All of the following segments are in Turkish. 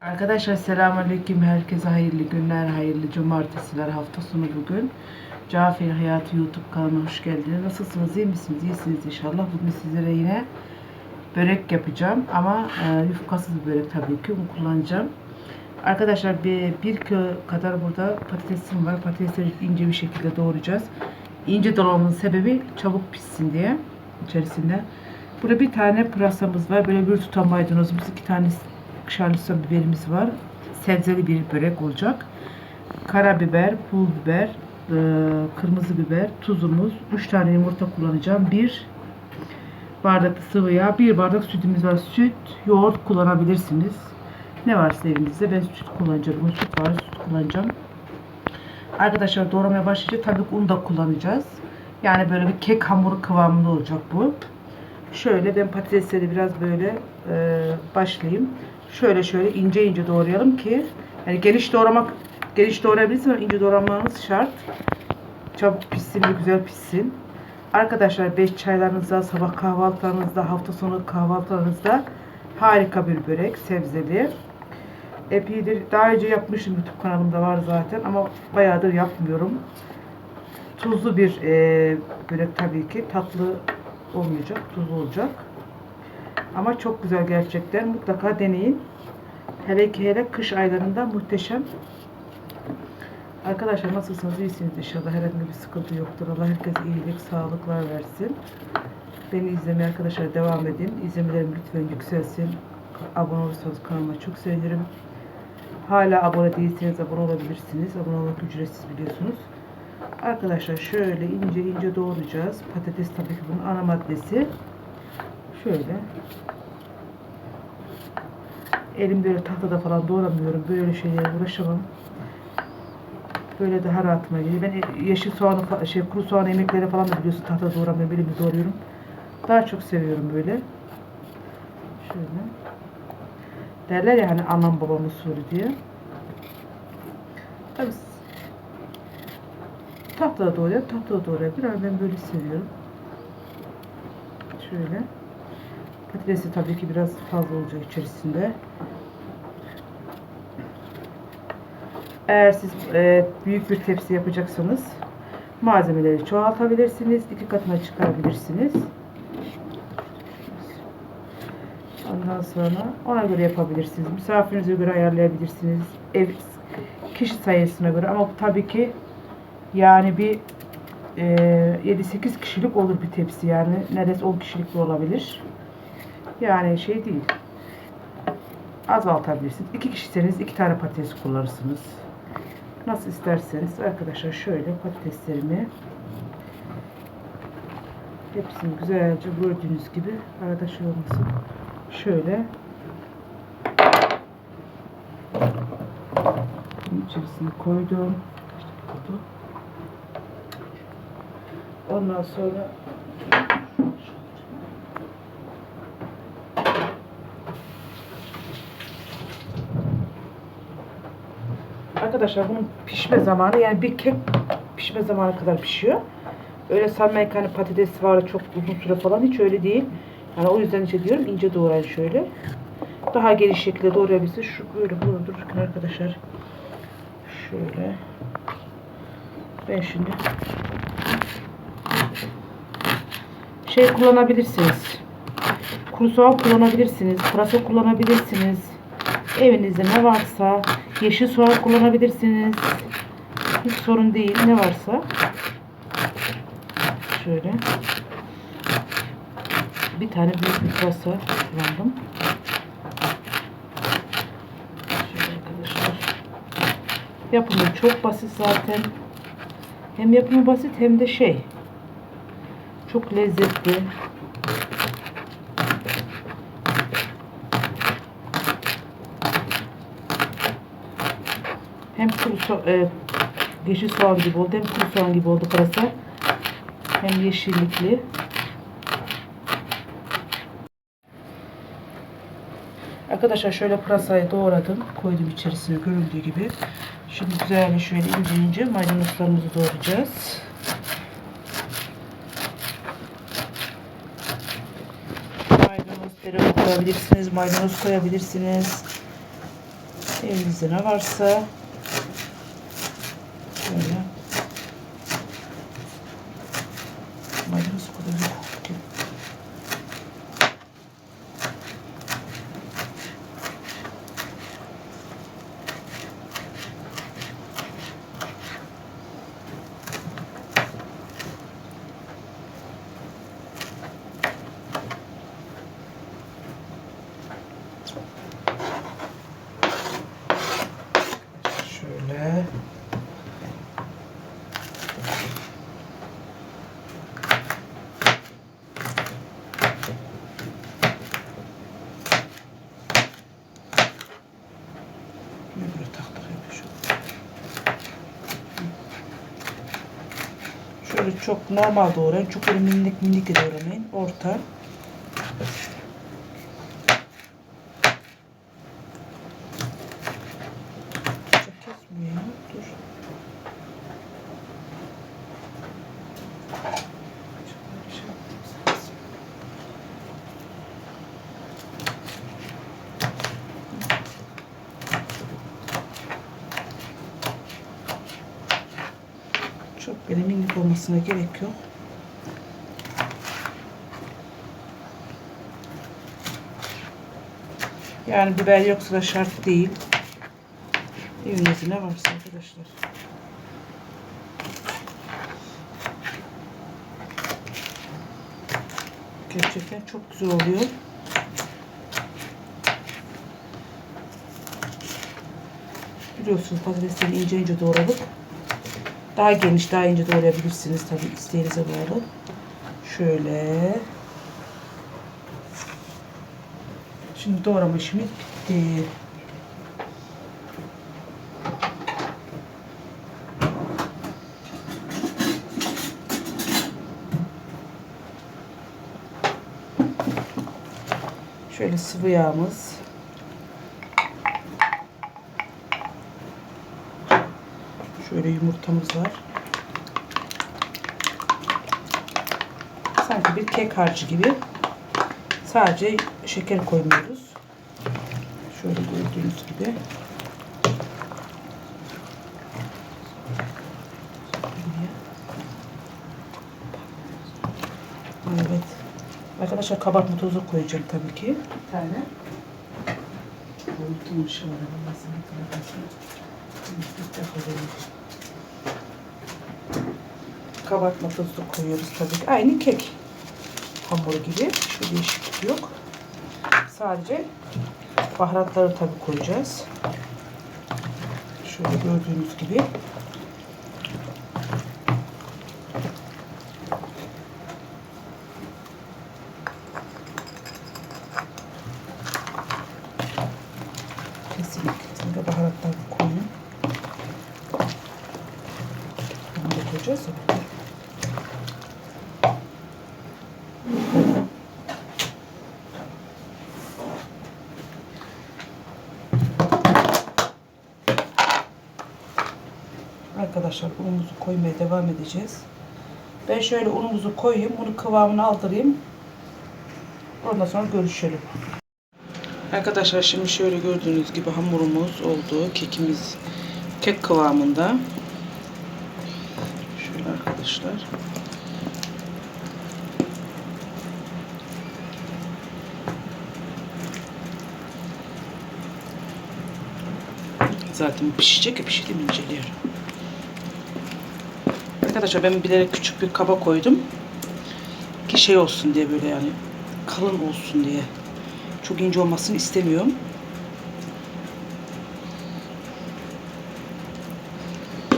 Arkadaşlar selamünaleyküm. Herkese hayırlı günler, hayırlı cumartesiler, hafta sonu bugün. Cafer Hayatı YouTube kanalına hoş geldiniz. Nasılsınız, iyi misiniz? İyisiniz inşallah. Bugün sizlere yine börek yapacağım ama e, yufkasız bir börek tabii ki. Onu kullanacağım. Arkadaşlar bir, bir kilo kadar burada patatesim var. Patatesleri ince bir şekilde doğrayacağız. İnce doğramamın sebebi çabuk pişsin diye içerisinde. Burada bir tane pırasamız var. Böyle bir tutam maydanozumuz, iki tane şarlısa biberimiz var. Sebzeli bir börek olacak. Karabiber, pul biber, e, kırmızı biber, tuzumuz, 3 tane yumurta kullanacağım. Bir bardak sıvı yağ, bir bardak sütümüz var. Süt, yoğurt kullanabilirsiniz. Ne varsa evinizde ben süt kullanacağım. Bugün süt var, süt kullanacağım. Arkadaşlar doğramaya başlayınca tabii ki un da kullanacağız. Yani böyle bir kek hamuru kıvamında olacak bu. Şöyle ben patatesleri biraz böyle e, başlayayım. Şöyle şöyle ince ince doğrayalım ki yani geniş doğramak geniş doğrayabilirsiniz ama ince doğramanız şart. Çabuk pişsin ve güzel pişsin. Arkadaşlar 5 çaylarınızda, sabah kahvaltılarınızda, hafta sonu kahvaltılarınızda harika bir börek sebzeli. Epeydir daha önce yapmıştım YouTube kanalımda var zaten ama bayağıdır yapmıyorum. Tuzlu bir e, börek tabii ki tatlı olmayacak, tuzlu olacak. Ama çok güzel gerçekten. Mutlaka deneyin. Hele ki hele kış aylarında muhteşem. Arkadaşlar nasılsınız? İyisiniz inşallah. Herhangi bir sıkıntı yoktur. Allah herkese iyilik, sağlıklar versin. Beni izlemeye arkadaşlar devam edin. İzlemelerim lütfen yükselsin. Abone olursanız kanalıma çok sevinirim. Hala abone değilseniz abone olabilirsiniz. Abone olmak ücretsiz biliyorsunuz. Arkadaşlar şöyle ince ince doğrayacağız. Patates tabii ki bunun ana maddesi. Şöyle. Elim böyle tahtada falan doğramıyorum. Böyle şeylere uğraşamam. Böyle daha rahatıma geliyor. Ben yeşil soğanı, şey kuru soğan yemekleri falan da biliyorsun tahtada doğramıyorum. Elimle doğruyorum. Daha çok seviyorum böyle. Şöyle. Derler ya hani anam babam usulü diye. Tabii tahtada doğruyor, tahtada doğruyor. Biraz ben böyle seviyorum. Şöyle. Patatesi tabii ki biraz fazla olacak içerisinde. Eğer siz e, büyük bir tepsi yapacaksanız malzemeleri çoğaltabilirsiniz. iki katına çıkarabilirsiniz. Ondan sonra ona göre yapabilirsiniz. Misafirinize göre ayarlayabilirsiniz. Ev kişi sayısına göre ama tabii ki yani bir e, 7-8 kişilik olur bir tepsi yani. Neredeyse 10 kişilik de olabilir. Yani şey değil. Azaltabilirsiniz. İki kişiseniz iki tane patates kullanırsınız. Nasıl isterseniz arkadaşlar şöyle patateslerimi hepsini güzelce gördüğünüz gibi arada şey olmasın. Şöyle içerisine koydum. Ondan sonra Arkadaşlar bunun pişme zamanı yani bir kek pişme zamanı kadar pişiyor. Öyle sanmayın hani patates var çok uzun süre falan hiç öyle değil. Yani o yüzden işte diyorum ince doğrayın şöyle. Daha geniş şekilde doğrayabilirsiniz. Şu böyle bunu dururken arkadaşlar şöyle ben şimdi şey kullanabilirsiniz. Kuru soğan kullanabilirsiniz. Pırasa kullanabilirsiniz. Evinizde ne varsa yeşil soğan kullanabilirsiniz. Hiç sorun değil. Ne varsa. Şöyle. Bir tane büyük bir pırasa kullandım. Şöyle arkadaşlar. Yapımı çok basit zaten. Hem yapımı basit hem de şey. Çok lezzetli. Hem kuru e, yeşil soğan gibi oldu hem kuru soğan gibi oldu pırasa. Hem yeşillikli. Arkadaşlar şöyle pırasayı doğradım. Koydum içerisine görüldüğü gibi. Şimdi güzelce şöyle ince ince maydanozlarımızı doğrayacağız. Maydanoz, dereotu koyabilirsiniz. Maydanoz koyabilirsiniz. Elinizde ne varsa şöyle maydanoz kadar yok ki. Şöyle. Niye böyle taktık yapıyor Şöyle çok normal doğrayın. Böyle minik minik doğramayın. Orta. Çok kesmiyor ya. Dur. Şöyle bir şey yapayım. Çok böyle minik olmasına gerek yok. Yani biber yoksa da şart değil. Evinizde ne varsa arkadaşlar. Gerçekten çok güzel oluyor. Biliyorsunuz patatesleri ince ince doğradık. Daha geniş, daha ince doğrayabilirsiniz tabii isteğinize bağlı. Şöyle. Şimdi doğrama işimiz bitti. Şöyle sıvı yağımız. Şöyle yumurtamız var. Sanki bir kek harcı gibi. Sadece şeker koymuyoruz. Şöyle gördüğünüz gibi. Evet. Arkadaşlar kabartma tozu koyacağım tabii ki. Bir tane. Unuttum şu an. Kabartma tozu koyuyoruz tabii ki. Aynı kek hamuru gibi. Şu değişiklik yok. Sadece baharatları tabii koyacağız. Şöyle gördüğünüz gibi. Kesinlikle, kesinlikle baharatlar Arkadaşlar unumuzu koymaya devam edeceğiz. Ben şöyle unumuzu koyayım. Bunu kıvamını aldırayım. Ondan sonra görüşelim. Arkadaşlar şimdi şöyle gördüğünüz gibi hamurumuz oldu. Kekimiz kek kıvamında. Şöyle arkadaşlar. Zaten pişecek ya pişirdim inceliyorum. Arkadaşlar ben bilerek küçük bir kaba koydum. Ki şey olsun diye böyle yani kalın olsun diye. Çok ince olmasını istemiyorum.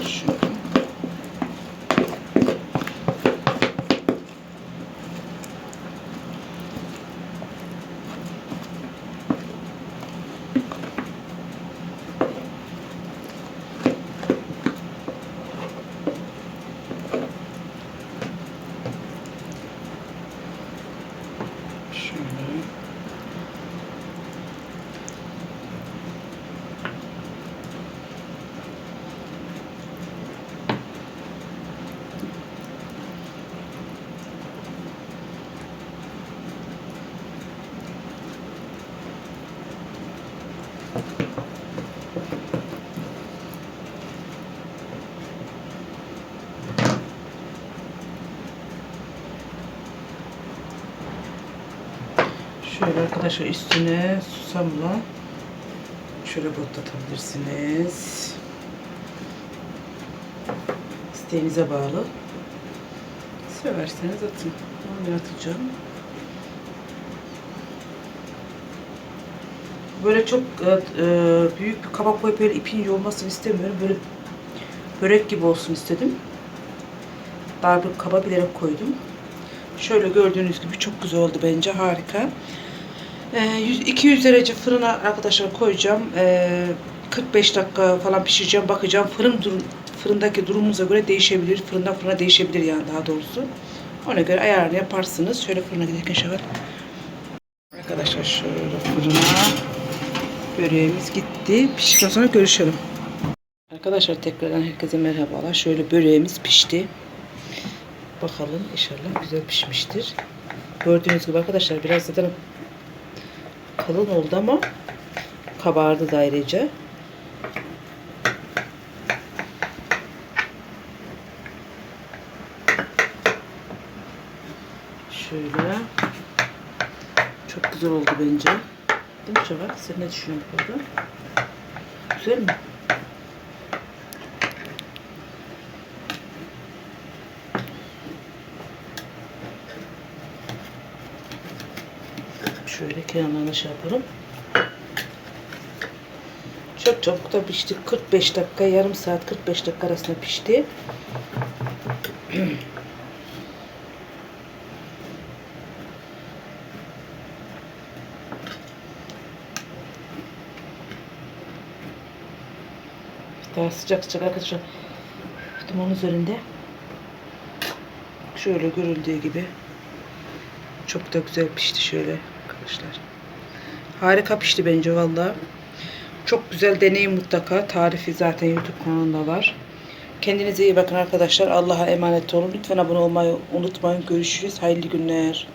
Şöyle. Şöyle. Şöyle arkadaşlar üstüne susamla şöyle botlatabilirsiniz. İsteğinize bağlı. Severseniz atın. Ben atacağım. Böyle çok e, e, büyük bir kabak boyu böyle ipin olmasını istemiyorum. Böyle börek gibi olsun istedim. Daha bir kaba bilerek koydum. Şöyle gördüğünüz gibi çok güzel oldu bence. Harika. E, 100 200 derece fırına arkadaşlar koyacağım. E, 45 dakika falan pişireceğim. Bakacağım. Fırın durum, fırındaki durumunuza göre değişebilir. Fırından fırına değişebilir yani daha doğrusu. Ona göre ayarını yaparsınız. Şöyle fırına giderken şöyle. Arkadaşlar şöyle fırına böreğimiz gitti. Piştikten sonra görüşelim. Arkadaşlar tekrardan herkese merhabalar. Şöyle böreğimiz pişti. Bakalım inşallah güzel pişmiştir. Gördüğünüz gibi arkadaşlar biraz zaten kalın oldu ama kabardı da ayrıca. Şöyle. Çok güzel oldu bence. Değil mi Şevval? Sen ne düşünüyorsun burada? Güzel mi? Şöyle kenarlarına şey yapalım. Çok çabuk da pişti. 45 dakika, yarım saat 45 dakika arasında pişti. Daha sıcak sıcak arkadaşlar. Duman üzerinde. Şöyle görüldüğü gibi. Çok da güzel pişti şöyle arkadaşlar. Harika pişti bence valla. Çok güzel deneyin mutlaka. Tarifi zaten YouTube kanalında var. Kendinize iyi bakın arkadaşlar. Allah'a emanet olun. Lütfen abone olmayı unutmayın. Görüşürüz. Hayırlı günler.